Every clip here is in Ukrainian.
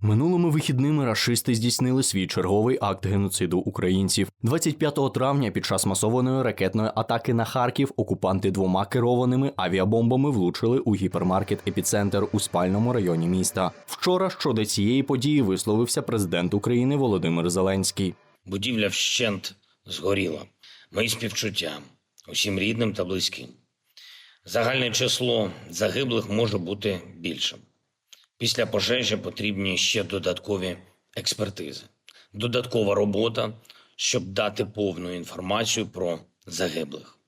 Минулими вихідними рашисти здійснили свій черговий акт геноциду українців. 25 травня під час масованої ракетної атаки на Харків окупанти двома керованими авіабомбами влучили у гіпермаркет Епіцентр у спальному районі міста. Вчора щодо цієї події висловився президент України Володимир Зеленський. Будівля вщент згоріла. Мої співчуття усім рідним та близьким. Загальне число загиблих може бути більшим. Після пожежі потрібні ще додаткові експертизи, додаткова робота, щоб дати повну інформацію про загиблих.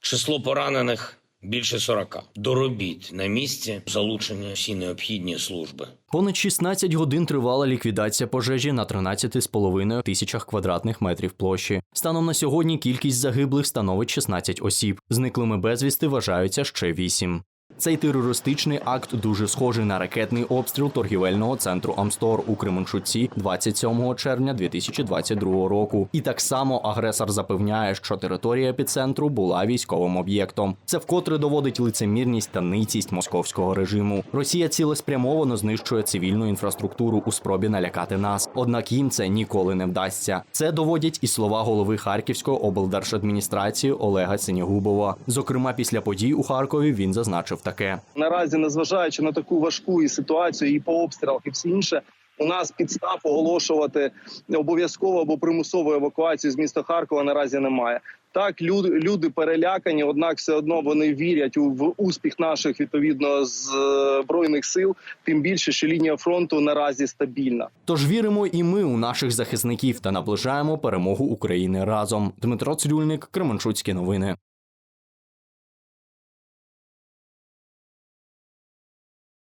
Число поранених більше 40. До робіт на місці залучені всі необхідні служби. Понад 16 годин тривала ліквідація пожежі на 13,5 тисячах квадратних метрів площі. Станом на сьогодні кількість загиблих становить 16 осіб. Зниклими безвісти вважаються ще 8. Цей терористичний акт дуже схожий на ракетний обстріл торгівельного центру Амстор у Кременчуці 27 червня 2022 року. І так само агресор запевняє, що територія епіцентру була військовим об'єктом. Це вкотре доводить лицемірність та ницість московського режиму. Росія цілеспрямовано знищує цивільну інфраструктуру у спробі налякати нас. Однак їм це ніколи не вдасться. Це доводять і слова голови Харківської облдержадміністрації Олега Синігубова. Зокрема, після подій у Харкові він зазначив таке. наразі, незважаючи на таку важку і ситуацію, і по обстрілах, і все інше, у нас підстав оголошувати обов'язково або примусову евакуацію з міста Харкова наразі немає. Так, люди, люди перелякані, однак все одно вони вірять у в успіх наших відповідно збройних сил. Тим більше, що лінія фронту наразі стабільна. Тож віримо і ми у наших захисників та наближаємо перемогу України разом. Дмитро Црюльник, Кременчуцькі новини.